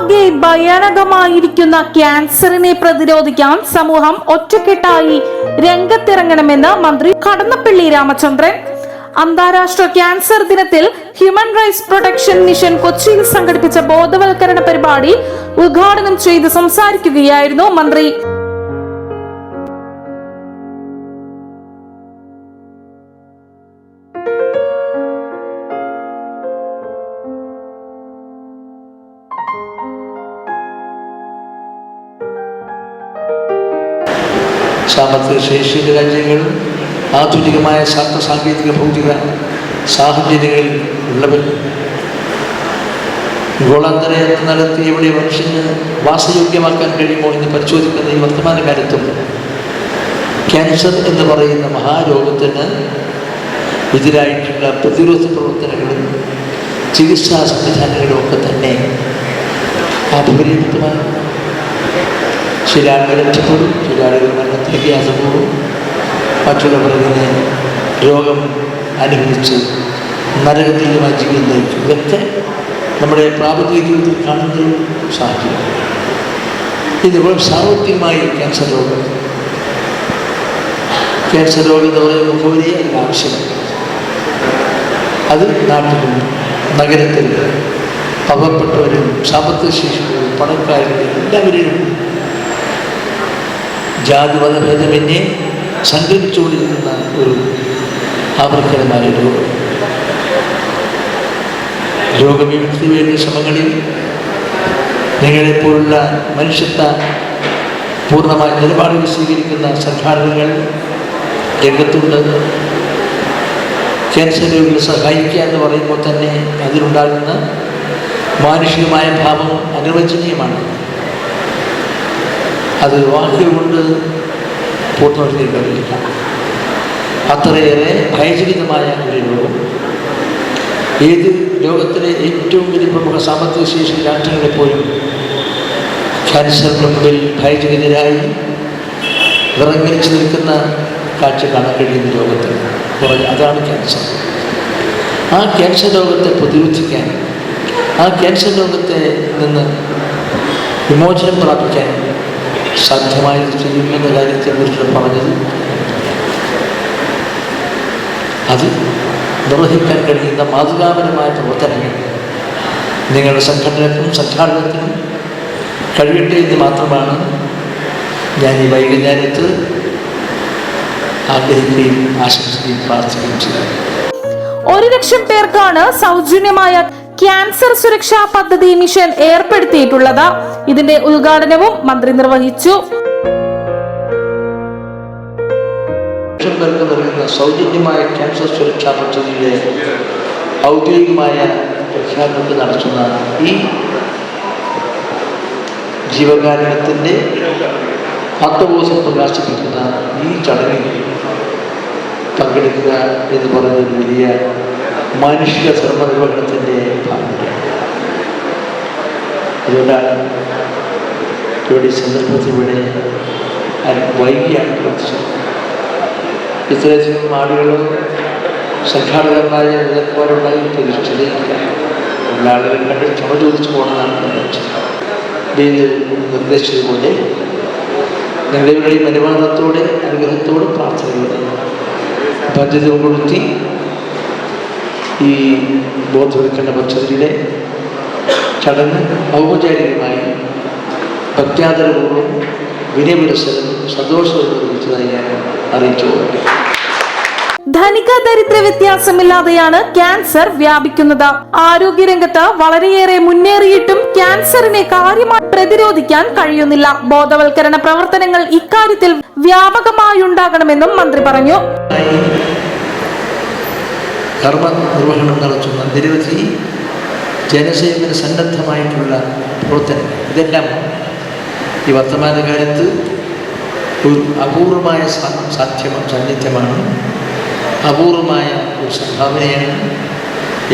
ലോകമാകെ ഭയാനകമായിരിക്കുന്ന ക്യാൻസറിനെ പ്രതിരോധിക്കാൻ സമൂഹം ഒറ്റക്കെട്ടായി രംഗത്തിറങ്ങണമെന്ന് മന്ത്രി കടന്നപ്പള്ളി രാമചന്ദ്രൻ. അന്താരാഷ്ട്ര ക്യാൻസർ ദിനത്തിൽ ഹ്യൂമൻ റൈറ്റ്സ് പ്രൊട്ടക്ഷൻ മിഷൻ കൊച്ചിയിൽ സംഘടിപ്പിച്ച ബോധവൽക്കരണ പരിപാടി ഉദ്ഘാടനം ചെയ്ത് സംസാരിക്കുകയായിരുന്നു മന്ത്രി. സാമ്പത്തിക ശേഷിയുള്ള രാജ്യങ്ങൾ ആധുനികമായ ശാസ്ത്ര സാങ്കേതിക ഭൗതിക സാഹചര്യങ്ങളിൽ ഉള്ളവർ. ഗോളാന്തരയത്നം നടത്തി എവിടെ മനുഷ്യന് വാസയോഗ്യമാക്കാൻ കഴിയുമോ എന്ന് പരിശോധിക്കുന്ന ഈ വർത്തമാനകാലത്തും ക്യാൻസർ എന്ന് പറയുന്ന മഹാരോഗത്തിന് എതിരായിട്ടുള്ള പ്രതിരോധ പ്രവർത്തനങ്ങളും ചികിത്സാ സംവിധാനങ്ങളും ഒക്കെ തന്നെ അപരിമിതമാണ് ചില ആളുകൾ രക്ഷപ്പെടും ചില ആളുകൾ മരണത്തിലേക്ക് അസപ്പെടും മറ്റുള്ളവർ ഇങ്ങനെ രോഗം അനുഭവിച്ച് നരകത്തിലുമായി ജീവിതം നയിച്ചു ഇതൊക്കെ നമ്മുടെ പ്രാപത്തിക ജീവിതത്തിൽ കാണുന്ന സാഹചര്യം ഇതുപോലെ സാർവത്രികമായി ക്യാൻസർ രോഗം. ക്യാൻസർ രോഗം എന്ന് പറയുന്ന മുഖവരി അതിന് അത് നാട്ടിലും നഗരത്തിൽ പാവപ്പെട്ടവരും സാമ്പത്തിക ശേഷികളും പണക്കാരും എല്ലാവരെയും ജാതി മതഭേദമന്യേ സംഘടിച്ചുകൊണ്ടിരിക്കുന്ന ഒരു ആവർത്തനമായ രോഗം രോഗവിമുക്തി വേണ്ട ശ്രമങ്ങളിൽ നിങ്ങളെപ്പോലുള്ള മനുഷ്യത്വ പൂർണമായ നിലപാടുകൾ സ്വീകരിക്കുന്ന സംഘാടനങ്ങൾ രംഗത്തുണ്ട്. ക്യാൻസർ രോഗികളെ സഹായിക്കുക എന്ന് പറയുമ്പോൾ തന്നെ അതിലുണ്ടാകുന്ന മാനുഷികമായ ഭാവം അനിർവചനീയമാണ്. അത് വാക്കുകൾ കൊണ്ട് പൂർണമാക്കി കഴിയില്ല അത്രയേറെ ഭയചരിതമായ ഒരു രോഗം ഏത് ലോകത്തിലെ ഏറ്റവും വലിയ പ്രമുഖ സാമ്പത്തിക ശേഷി രാഷ്ട്രങ്ങളെപ്പോലും ക്യാൻസറിന് മുമ്പിൽ ഭയചരിതരായി വിറങ്ങലിച്ച് നിൽക്കുന്ന കാഴ്ച കാണാൻ കഴിയുന്ന രോഗത്തിൽ കുറഞ്ഞ അതാണ് ക്യാൻസർ. ആ ക്യാൻസർ രോഗത്തെ പ്രതിരോധിക്കാൻ ആ ക്യാൻസർ രോഗത്തെ നിന്ന് വിമോചനം പ്രാപിക്കാൻ സാധ്യമായി ചെയ്യുമെന്ന കാര്യത്തെക്കുറിച്ച് പറഞ്ഞത് അത് നിർവഹിക്കാൻ കഴിയുന്ന മാതൃകാപരമായ പ്രവർത്തനങ്ങൾ നിങ്ങളുടെ സംഘടനത്തിനും സംഘാടനത്തിനും കഴിയട്ടെ എന്ന് മാത്രമാണ് ഞാൻ ഈ വൈകുന്നേരത്ത് ആഗ്രഹിക്കുകയും ആശംസിക്കുകയും പ്രാർത്ഥിക്കുകയും ചെയ്തത് ഒരു ലക്ഷം പേർക്കാണ് സൗജന്യമായ ക്യാൻസർ സുരക്ഷാ പദ്ധതി മിഷൻ ഏർപ്പെടുത്തിയിട്ടുള്ളത്. ഇതിന്റെ ഉദ്ഘാടനവും മന്ത്രി നിർവഹിച്ചു. സൗജന്യമായ ക്യാൻസർ സുരക്ഷാ പദ്ധതിയുടെ ഔദ്യോഗികമായ പ്രഖ്യാപനത്തിൽ നടത്തുന്ന ഈ ജീവകാരുണ്യത്തിന്റെ ആത്മബോധം പ്രകാശിപ്പിക്കുന്ന ഈ ചടങ്ങിൽ പങ്കെടുക്കുക എന്ന് പറയുന്നത് വലിയ മാനുഷിക ധർമ്മനിർവഹണത്തിന്റെ അതുകൊണ്ടാണ് ഇവിടെ അല്പം വൈകിയാണ് പ്രവർത്തിച്ചത് ഇത്രയധികം ആളുകളും സംഘാടകന്മാരായ വിദഗ്ധന്മാരുണ്ടായി പ്രതീക്ഷിച്ചതേയില്ല ഉള്ള ആളുകൾ കണ്ട് ക്ഷമ ചോദിച്ചു പോകണമെന്നാണ് നിർദ്ദേശിച്ചതുപോലെ നിങ്ങളുടെയും അനുവാദത്തോടെ അനുഗ്രഹത്തോടെ പ്രാർത്ഥനയോടെ പദ്ധതി ഉൾപ്പെടുത്തി ഈ ബോധവൽക്കരണ പദ്ധതിയുടെ ചടങ്ങ് ഔപചാരികമായി ഭക്ത്യാദരപൂർവം വിനയപുരസരം നിർവഹിച്ചതായി ഞാൻ അറിയിച്ചു ധനിക ദരിദ്ര വ്യത്യാസമില്ലാതെയാണ് ക്യാൻസർ വ്യാപിക്കുന്നത്. ആരോഗ്യരംഗത്ത് വളരെയേറെ മുന്നേറിയിട്ടും ക്യാൻസറിനെ കാര്യമായി പ്രതിരോധിക്കാൻ കഴിയുന്നില്ല. ബോധവൽക്കരണ പ്രവർത്തനങ്ങൾ ഇക്കാര്യത്തിൽ വ്യാപകമായി ഉണ്ടാകണമെന്നും മന്ത്രി പറഞ്ഞു. കർമ്മ നിർവഹണം നടത്തുന്ന നിരവധി ജനസേവന സന്നദ്ധമായിട്ടുള്ള പ്രവർത്തനം. ഇതെല്ലാം ഈ വർത്തമാനകാലത്ത് ഒരു അപൂർവമായ സാധ്യമാണ് സാന്നിധ്യമാണ്. അപൂർവമായ ഒരു സംഭാവനയാണ്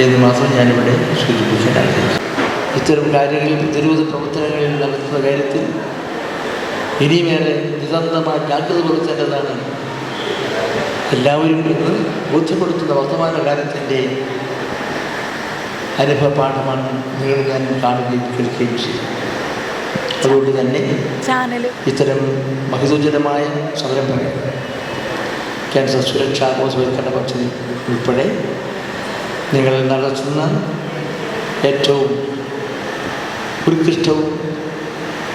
എന്ന് മാത്രം ഞാനിവിടെ സൂചിപ്പിക്കാൻ ഇത്തരം കാര്യങ്ങളിൽ പ്രതിരോധ പ്രവർത്തനങ്ങളിൽ നടത്തുന്ന കാര്യത്തിൽ ഇനിയുമേറെ നിതന്തമായി ജാഗ്രത പുലർത്തേണ്ടതാണ് എല്ലാവരും ഇന്ന് ബോധ്യപ്പെടുത്തുന്ന വർത്തമാനകാലത്തിന്റെ അനുഭവ പാഠമാണ് നിങ്ങൾ ഞാൻ കാണുകയും കേൾക്കുകയും ചെയ്യും അതുകൊണ്ട് തന്നെ ഇത്തരം മഹിതോചിതമായ സംരംഭങ്ങൾ ക്യാൻസർ സുരക്ഷാ ബോധവൽക്കരണ പദ്ധതി ഉൾപ്പെടെ നിങ്ങൾ നടത്തുന്ന ഏറ്റവും ഉത്കൃഷ്ടവും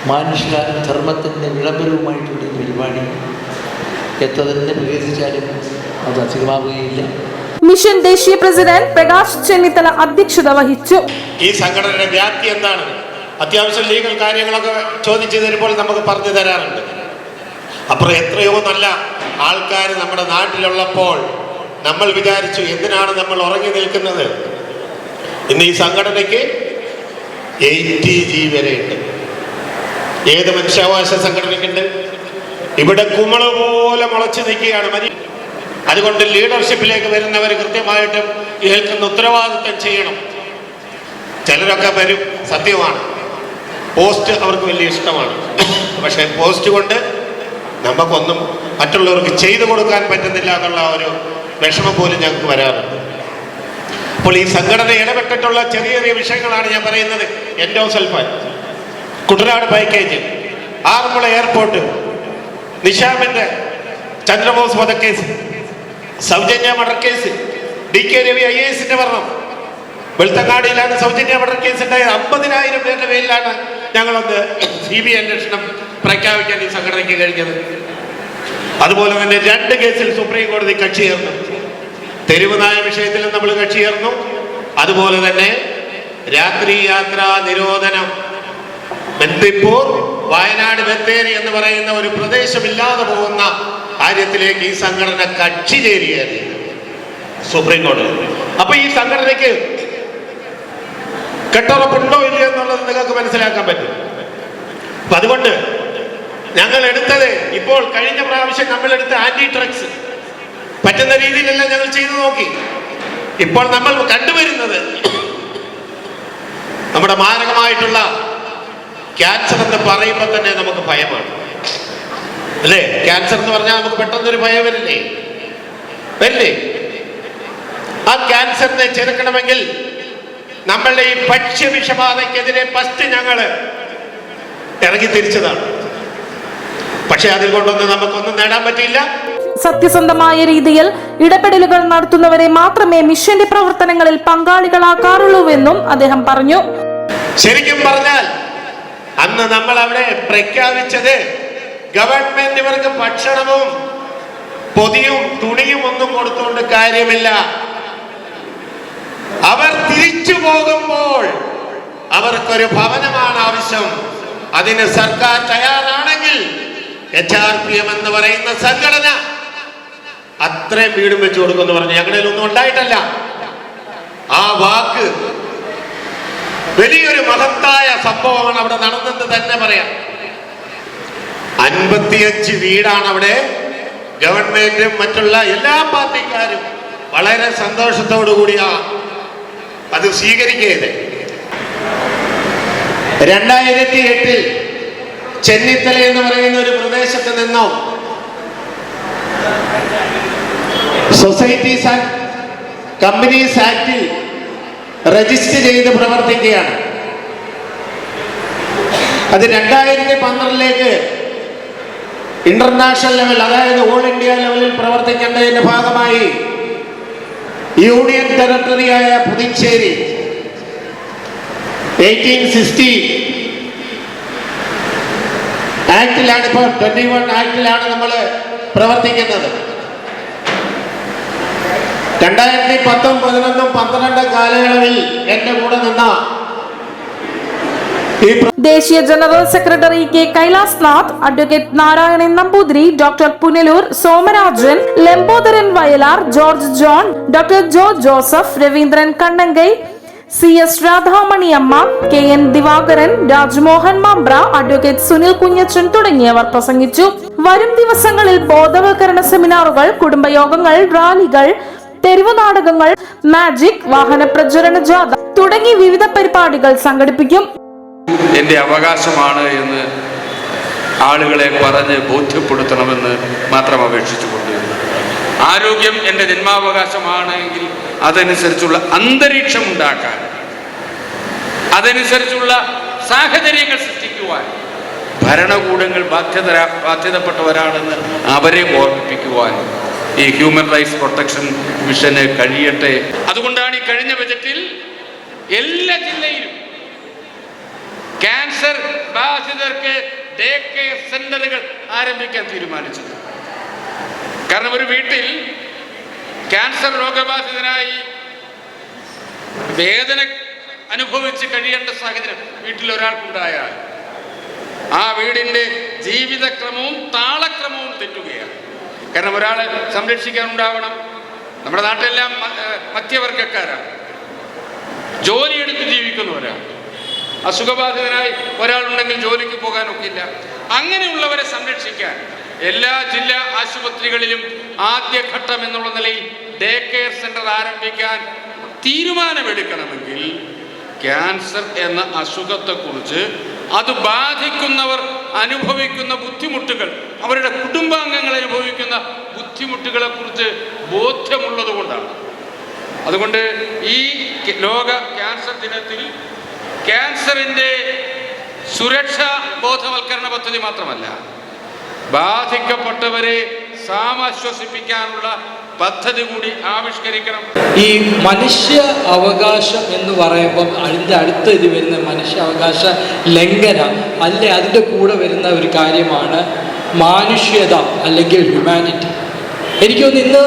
മാനുഷിക ധർമ്മത്തിന്റെ വിളംബരവുമായിട്ടുള്ള ഈ പരിപാടി എത്ര തന്നെ വികസിച്ചാലും അത് അധികമാവുകയില്ല. മിഷൻ ദേശീയ പ്രസിഡന്റ് പ്രകാശ് ചെന്നിത്തല അധ്യക്ഷത വഹിച്ചു. ഈ സംഘടനയുടെ വ്യാപ്തി എന്താണ്? അത്യാവശ്യം ലീഗൽ കാര്യങ്ങളൊക്കെ ചോദിച്ചു തരുമ്പോൾ നമുക്ക് പറഞ്ഞു തരാറുണ്ട്. അപ്പുറം എത്രയോ നല്ല ആൾക്കാർ നമ്മുടെ നാട്ടിലുള്ളപ്പോൾ നമ്മൾ വിചാരിച്ചു എന്തിനാണ് നമ്മൾ ഉറങ്ങി നിൽക്കുന്നത്? ഇന്ന് ഈ സംഘടനയ്ക്ക് എയ്റ്റി ജി വരെയുണ്ട് ഏത് മനുഷ്യാവകാശ സംഘടനയ്ക്കുണ്ട്? ഇവിടെ കുമള പോലെ മുളച്ചു നിൽക്കുകയാണ്. മരി അതുകൊണ്ട് ലീഡർഷിപ്പിലേക്ക് വരുന്നവർ കൃത്യമായിട്ടും ഏൽക്കുന്ന ഉത്തരവാദിത്തം ചെയ്യണം. ചിലരൊക്കെ വരും സത്യമാണ്. പോസ്റ്റ് അവർക്ക് വലിയ ഇഷ്ടമാണ്. പക്ഷേ പോസ്റ്റ് കൊണ്ട് നമുക്കൊന്നും മറ്റുള്ളവർക്ക് ചെയ്തു കൊടുക്കാൻ പറ്റുന്നില്ല എന്നുള്ള ഒരു വിഷമം പോലും ഞങ്ങൾക്ക് വരാറുണ്ട്. അപ്പോൾ ഈ സംഘടന ഇടപെട്ടിട്ടുള്ള ചെറിയ ചെറിയ വിഷയങ്ങളാണ് ഞാൻ പറയുന്നത്. Endosulfan Kuttanad package Aranmula airport നിഷാമിന്റെ Chandrabose വധക്കേസ് സൗജന്യ murder case D K Ravi I എസിന്റെ മരണം. വെളുത്തങ്ങാടിയിലാണ് സൗജന്യ മർഡർ കേസ് ഉണ്ടായത്. അമ്പതിനായിരം പേരുടെ പേരിലാണ് ഞങ്ങളൊന്ന് സി ബി അന്വേഷണം പ്രഖ്യാപിക്കാൻ ഈ സംഘടനയ്ക്ക് കഴിഞ്ഞത്. അതുപോലെ തന്നെ രണ്ട് കേസിൽ സുപ്രീം കോടതി കക്ഷി ചേർന്നു. തെരുവ് നായ വിഷയത്തിലും നമ്മൾ കക്ഷി ചേർന്നു. അതുപോലെ തന്നെ രാത്രി യാത്രാ നിരോധനം. ബന്ദിപ്പൂർ വയനാട് ബത്തേരി എന്ന് പറയുന്ന ഒരു പ്രദേശമില്ലാതെ പോകുന്ന കാര്യത്തിലേക്ക് ഈ സംഘടന കക്ഷി ചേരുകയാണ്. സുപ്രീം കോടതി. അപ്പൊ ഈ സംഘടനയ്ക്ക് കെട്ടുറപ്പുണ്ടോ ഇല്ലയോ എന്നുള്ളത് നിങ്ങൾക്ക് മനസ്സിലാക്കാൻ പറ്റും. അപ്പൊ അതുകൊണ്ട് ഞങ്ങൾ എടുത്തത് ഇപ്പോൾ കഴിഞ്ഞ പ്രാവശ്യം നമ്മൾ എടുത്ത ആന്റി ഡ്രഗ്സ് പറ്റുന്ന രീതിയിലെല്ലാം ഞങ്ങൾ ചെയ്തു നോക്കി. ഇപ്പോൾ നമ്മൾ കണ്ടുവരുന്നത് നമ്മുടെ മാരകമായിട്ടുള്ള ക്യാൻസർ എന്ന് പറയുമ്പോൾ തന്നെ നമുക്ക് ഭയമാണ്. അല്ലേ? ക്യാൻസർ എന്ന് പറഞ്ഞാൽ നമുക്ക് പെട്ടെന്നൊരു ഭയം വരില്ലേ? വരില്ലേ? ആ ക്യാൻസറിനെ ചെറുക്കണമെങ്കിൽ നമ്മളുടെ ഈ ഭക്ഷ്യവിഷബാധയ്ക്കെതിരെ ഫസ്റ്റ് ഞങ്ങൾ ഇറങ്ങി തിരിച്ചതാണ്. പക്ഷെ അതിൽ കൊണ്ടൊന്നും നമുക്കൊന്നും നേടാൻ പറ്റിയില്ല. സത്യസന്ധമായ രീതിയിൽ ഇടപെടലുകൾ നടത്തുന്നവരെ മാത്രമേ മിഷന്റെ പ്രവർത്തനങ്ങളിൽ പങ്കാളികളാക്കാറുള്ളൂവെന്നും അദ്ദേഹം പറഞ്ഞു. ശരിക്കും പറഞ്ഞാൽ അന്ന് നമ്മൾ അവിടെ പ്രഖ്യാപിച്ചത് ഗവൺമെന്റ് ഇവർക്ക് ഭക്ഷണവും പൊതിയും തുണിയും ഒന്നും കൊടുത്തുകൊണ്ട് കാര്യമില്ല. അവർ തിരിച്ചു പോകുമ്പോൾ അവർക്കൊരു ഭവനമാണ് ആവശ്യം. അതിന് സർക്കാർ തയ്യാറാണെങ്കിൽ എച്ച് ആർ പി എം എന്ന് പറയുന്ന സംഘടന അത്രയും വീടും വെച്ചു കൊടുക്കുമെന്ന് പറഞ്ഞു. ഞങ്ങളിൽ ഒന്നും ഉണ്ടായിട്ടല്ല. ആ വാക്ക് വലിയൊരു മഹത്തായ സംഭവമാണ് അവിടെ നടന്നെന്ന് തന്നെ പറയാം. അൻപത്തിയഞ്ച് വീടാണ് അവിടെ ഗവൺമെന്റും മറ്റുള്ള എല്ലാ പാർട്ടിക്കാരും വളരെ സന്തോഷത്തോടു കൂടിയാ അത് സ്വീകരിക്കുകയത് രണ്ടായിരത്തി എട്ടിൽ ചെന്നിത്തല എന്ന് പറയുന്ന ഒരു പ്രദേശത്ത് നിന്നോ സൊസൈറ്റീസ് ആൻഡ് കമ്പനീസ് ആക്ടിൽ രജിസ്റ്റർ ചെയ്ത് പ്രവർത്തിക്കുകയാണ്. അത് രണ്ടായിരത്തി പന്ത്രണ്ടിലേക്ക് ഇന്റർനാഷണൽ ലെവൽ അതായത് ഓൾ ഇന്ത്യ ലെവലിൽ പ്രവർത്തിക്കേണ്ടതിന്റെ ഭാഗമായി യൂണിയൻ ടെറിട്ടറിയായ പുതുച്ചേരി എയ്റ്റീൻ സിക്സ്റ്റി ആക്ടിലാണ് ഇപ്പോൾ ട്വന്റി വൺ ആക്ടിലാണ് നമ്മൾ പ്രവർത്തിക്കുന്നത്. രണ്ടായിരത്തി പത്തും പതിനൊന്നും പന്ത്രണ്ടും കാലയളവിൽ എന്റെ കൂടെ നിന്ന ദേശീയ general secretary K Kailas Nath advocate Narayanan Namboothiri doctor Punalur Somarajan Lambodaran Vayalar George John doctor Jo Joseph Raveendran Kannankai C S Radhamaniamma K N Divakaran Rajmohan Mambra advocate Sunil Kunjachan തുടങ്ങിയവർ പ്രസംഗിച്ചു. വരും ദിവസങ്ങളിൽ ബോധവൽക്കരണ സെമിനാറുകൾ കുടുംബയോഗങ്ങൾ റാലികൾ തെരുവ് നാടകങ്ങൾ magic വാഹന പ്രചരണ ജാഥ തുടങ്ങി വിവിധ പരിപാടികൾ സംഘടിപ്പിക്കും. എന്റെ അവകാശമാണ് എന്ന് ആളുകളെ പറഞ്ഞ് ബോധ്യപ്പെടുത്തണമെന്ന് മാത്രം അപേക്ഷിച്ചു കൊണ്ടിരുന്നു ആരോഗ്യം എന്റെ ജന്മാവകാശമാണെങ്കിൽ അതനുസരിച്ചുള്ള അന്തരീക്ഷം ഉണ്ടാക്കാൻ അതനുസരിച്ചുള്ള സാഹചര്യങ്ങൾ സൃഷ്ടിക്കുവാൻ ഭരണകൂടങ്ങൾ ബാധ്യത ബാധ്യതപ്പെട്ടവരാണെന്ന് അവരെ ഓർമ്മിപ്പിക്കുവാൻ ഈ ഹ്യൂമൻ റൈറ്റ്സ് പ്രൊട്ടക്ഷൻ മിഷന് കഴിയട്ടെ. അതുകൊണ്ടാണ് ഈ കഴിഞ്ഞ ബജറ്റിൽ എല്ലാ ജില്ലയിലും ക്യാൻസർ ബാധിതർക്ക് ഡേ കെയർ സെന്ററുകൾ ആരംഭിക്കാൻ തീരുമാനിച്ചത് കാരണം ഒരു വീട്ടിൽ ക്യാൻസർ രോഗബാധിതനായി വേദന അനുഭവിച്ച് കഴിയേണ്ട സാഹചര്യം വീട്ടിൽ ഒരാൾക്കുണ്ടായാൽ ആ വീടിന്റെ ജീവിതക്രമവും താളക്രമവും തെറ്റുകയാണ്. കാരണം ഒരാളെ സംരക്ഷിക്കാനുണ്ടാവണം. നമ്മുടെ നാട്ടിലെല്ലാം മധ്യവർഗക്കാരാണ്. ജോലിയെടുത്ത് ജീവിക്കുന്നവരാണ്. അസുഖബാധിതനായി ഒരാളുണ്ടെങ്കിൽ ജോലിക്ക് പോകാനൊക്കില്ല. അങ്ങനെയുള്ളവരെ സംരക്ഷിക്കാൻ എല്ലാ ജില്ലാ ആശുപത്രികളിലും ആദ്യഘട്ടം എന്നുള്ള നിലയിൽ ഡേ കെയർ സെന്റർ ആരംഭിക്കാൻ തീരുമാനമെടുക്കണമെങ്കിൽ ക്യാൻസർ എന്ന അസുഖത്തെക്കുറിച്ച് അത് ബാധിക്കുന്നവർ അനുഭവിക്കുന്ന ബുദ്ധിമുട്ടുകൾ അവരുടെ കുടുംബാംഗങ്ങൾ അനുഭവിക്കുന്ന ബുദ്ധിമുട്ടുകളെ കുറിച്ച് ബോധ്യമുള്ളത് കൊണ്ടാണ് അതുകൊണ്ട് ഈ ലോക ക്യാൻസർ ദിനത്തിൽ ക്യാൻസറിന്റെ സുരക്ഷാ ബോധവൽക്കരണ പദ്ധതി മാത്രമല്ല ബാധിക്കപ്പെട്ടവരെ സാമാശ്വസിപ്പിക്കാനുള്ള പദ്ധതി കൂടി ആവിഷ്കരിക്കണം. ഈ മനുഷ്യ അവകാശം എന്ന് പറയുമ്പം അതിന്റെ അടുത്ത ഇത് വരുന്ന മനുഷ്യ അവകാശ ലംഘന അല്ലെ? അതിന്റെ കൂടെ വരുന്ന ഒരു കാര്യമാണ് മാനുഷ്യത അല്ലെങ്കിൽ ഹ്യൂമാനിറ്റി എനിക്കൊന്ന് ഇന്ന്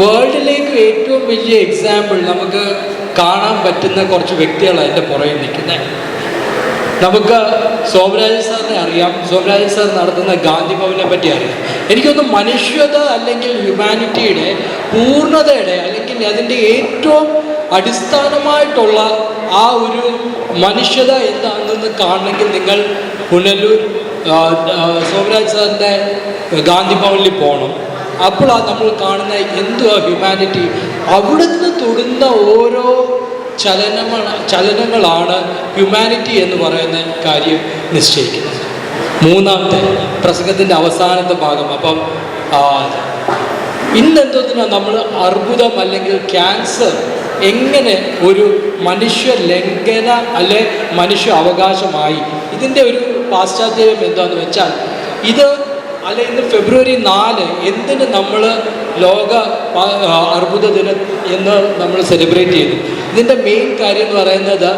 വേൾഡിലേക്ക് ഏറ്റവും വലിയ എക്സാമ്പിൾ നമുക്ക് കാണാൻ പറ്റുന്ന കുറച്ച് വ്യക്തികളാണ് എന്റെ പുറകിൽ നിൽക്കുന്നത് നമുക്ക് സോമരാജ സാറിനെ അറിയാം. സോമരാജ സാർ നടത്തുന്ന ഗാന്ധി ഭവനെ പറ്റി അറിയാം. എനിക്കൊന്ന് മനുഷ്യത അല്ലെങ്കിൽ ഹ്യൂമാനിറ്റിയുടെ പൂർണതയുടെ അല്ലെങ്കിൽ അതിന്റെ ഏറ്റവും അടിസ്ഥാനമായിട്ടുള്ള ആ ഒരു മനുഷ്യത എന്താണെന്ന് കാണണമെങ്കിൽ നിങ്ങൾ പുനലൂർ സോമരാജ് സാറിന്റെ ഗാന്ധി ഭവനിൽ പോകണം. അപ്പോഴാണ് നമ്മൾ കാണുന്ന എന്തുവാ ഹ്യൂമാനിറ്റി അവിടുന്ന് തൊടുന്ന ഓരോ ചലനങ്ങൾ ചലനങ്ങളാണ് ഹ്യൂമാനിറ്റി എന്ന് പറയുന്ന കാര്യം നിശ്ചയിക്കുന്നത്. മൂന്നാമത്തെ പ്രസംഗത്തിന്റെ അവസാനത്തെ ഭാഗം. അപ്പം ആ, ഇന്ന് എന്തോത്തിനാ നമ്മൾ അർബുദം അല്ലെങ്കിൽ ക്യാൻസർ എങ്ങനെ ഒരു മനുഷ്യ ലംഘന അല്ലെ മനുഷ്യ അവകാശമായി? ഇതിന്റെ ഒരു പാശ്ചാത്യം എന്താണെന്ന് വെച്ചാൽ ഇത് അല്ല ഇന്ന് ഫെബ്രുവരി നാല് എന്തിന് നമ്മൾ ലോക അർബുദ ദിനം എന്ന് നമ്മൾ സെലിബ്രേറ്റ് ചെയ്തു ഇതിന്റെ മെയിൻ കാര്യം എന്ന് പറയുന്നത്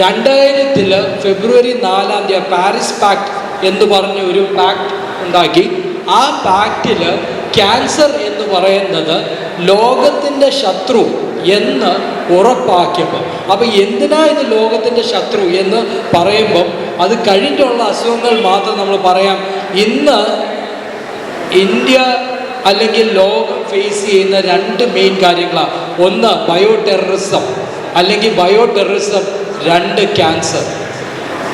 രണ്ടായിരത്തിൽ ഫെബ്രുവരി നാലാം തീയതി പാരീസ് പാക്ട് എന്ന് പറഞ്ഞ ഒരു പാക്ട് ഉണ്ടാക്കി. ആ പാക്റ്റിൽ ക്യാൻസർ എന്ന് പറയുന്നത് ലോകത്തിന്റെ ശത്രു എന്ന് ഉറപ്പാക്കിയപ്പോൾ അപ്പോൾ എന്തിനാ ഇത് ലോകത്തിന്റെ ശത്രു എന്ന് പറയുമ്പം അത് കഴിഞ്ഞുള്ള അസുഖങ്ങൾ മാത്രം നമ്മൾ പറയാം. ഇന്ന് ഇന്ത്യ അല്ലെങ്കിൽ ലോകം ഫേസ് ചെയ്യുന്ന രണ്ട് മെയിൻ കാര്യങ്ങളാണ് ഒന്ന് ബയോ ടെററിസം അല്ലെങ്കിൽ ബയോ ടെററിസം രണ്ട് ക്യാൻസർ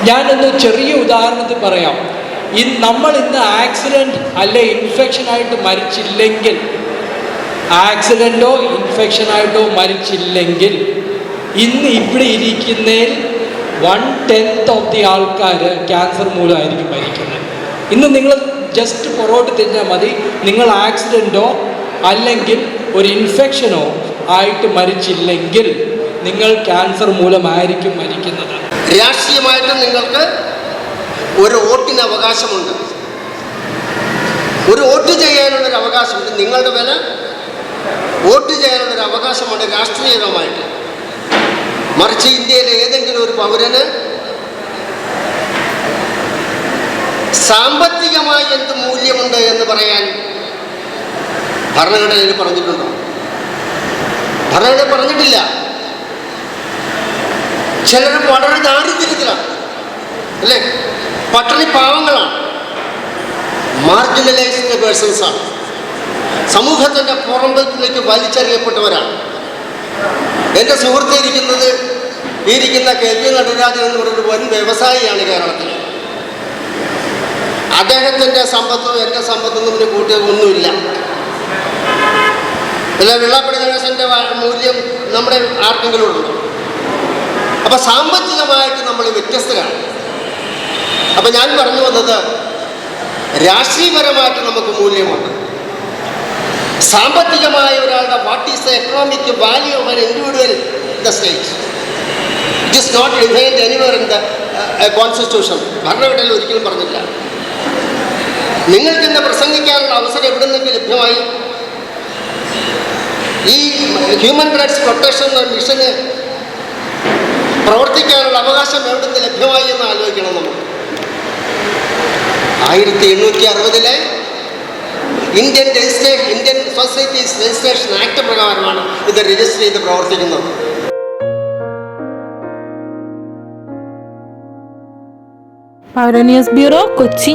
ഞാനൊന്ന് ചെറിയ ഉദാഹരണത്തിൽ പറയാം. ഇന്ന് നമ്മൾ ഇന്ന് ആക്സിഡന്റ് അല്ലെ ഇൻഫെക്ഷനായിട്ട് മരിച്ചില്ലെങ്കിൽ ആക്സിഡന്റോ ഇൻഫെക്ഷനായിട്ടോ മരിച്ചില്ലെങ്കിൽ ഇന്ന് ഇവിടെ ഇരിക്കുന്നതിൽ വൺ ടെൻത്ത് ഓഫ് ദി ആൾക്കാർ ക്യാൻസർ മൂലമായിരിക്കും മരിക്കുന്നത്. ഇന്ന് നിങ്ങൾ ജസ്റ്റ് പുറകോട്ട് തിരിഞ്ഞാൽ മതി. നിങ്ങൾ ആക്സിഡന്റോ അല്ലെങ്കിൽ ഒരു ഇൻഫെക്ഷനോ ആയിട്ട് മരിച്ചില്ലെങ്കിൽ നിങ്ങൾ ക്യാൻസർ മൂലമായിരിക്കും മരിക്കുന്നത്. രാഷ്ട്രീയമായിട്ട് നിങ്ങൾക്ക് ഒരു വോട്ടിന് അവകാശമുണ്ട്. ഒരു വോട്ട് ചെയ്യാനുള്ളൊരു അവകാശമുണ്ട്. നിങ്ങളുടെ വില വോട്ട് ചെയ്യാനുള്ളൊരു അവകാശമുണ്ട് രാഷ്ട്രീയമായിട്ട് മറിച്ച് ഇന്ത്യയിലെ ഏതെങ്കിലും ഒരു പൗരന് സാമ്പത്തികമായി എന്ത് മൂല്യമുണ്ട് എന്ന് പറയാൻ ഭരണഘടനയിൽ പറഞ്ഞിട്ടുണ്ടോ? ഭരണഘടന പറഞ്ഞിട്ടില്ല. ചിലർ വളരെ ദാരിദ്ര്യത്തിലാണ്. അല്ലേ? പട്ടണി പാവങ്ങളാണ്. മാർജിനലൈസ്ഡ് പേഴ്സൺസ് ആണ്. സമൂഹത്തിന്റെ പുറമ്പത്തിലേക്ക് വലിച്ചെറിയപ്പെട്ടവരാണ്. എന്റെ സുഹൃത്ത് ഇരിക്കുന്നത് ഈ ഇരിക്കുന്ന കെ പി നടരാജൻ എന്ന് പറഞ്ഞൊരു വൻ വ്യവസായിയാണ് കേരളത്തിൽ അദ്ദേഹത്തിന്റെ സമ്പത്തും എന്റെ സമ്പത്തും തമ്മിൽ കൂട്ടിയത് ഒന്നുമില്ല. അല്ല വെള്ളാപ്പള്ളി ഗണേശന്റെ മൂല്യം നമ്മുടെ ആർക്കെങ്കിലും ഉണ്ടോ? അപ്പൊ സാമ്പത്തികമായിട്ട് നമ്മൾ വ്യത്യസ്തരാണ്. അപ്പൊ ഞാൻ പറഞ്ഞു വന്നത് രാഷ്ട്രീയപരമായിട്ട് നമുക്ക് മൂല്യമുണ്ട്. സാമ്പത്തികമായ ഒരാളുടെ what is the economic value of an individual the state it is not defined anywhere in the constitution ഭരണഘടനയിൽ ഒരിക്കലും പറഞ്ഞില്ല നിങ്ങൾക്ക് ഇന്ന് പ്രസംഗിക്കാനുള്ള അവസരം എവിടെ നിന്നൊക്കെ ലഭ്യമായി? ഈ ഹ്യൂമൻ റൈറ്റ്സ് പ്രൊട്ടക്ഷൻ മിഷന് പ്രവർത്തിക്കാനുള്ള അവകാശം എവിടെ നിന്ന് ലഭ്യമായി എന്ന് ആലോചിക്കണം നമ്മൾ. ആയിരത്തി എണ്ണൂറ്റി അറുപതിലെ Indian registration Indian societies registration act പ്രകാരമാണ് ഇത് രജിസ്റ്റർ ചെയ്ത് പ്രവർത്തിക്കുന്നത്. പൗര ന്യൂസ് ബ്യൂറോ കൊച്ചി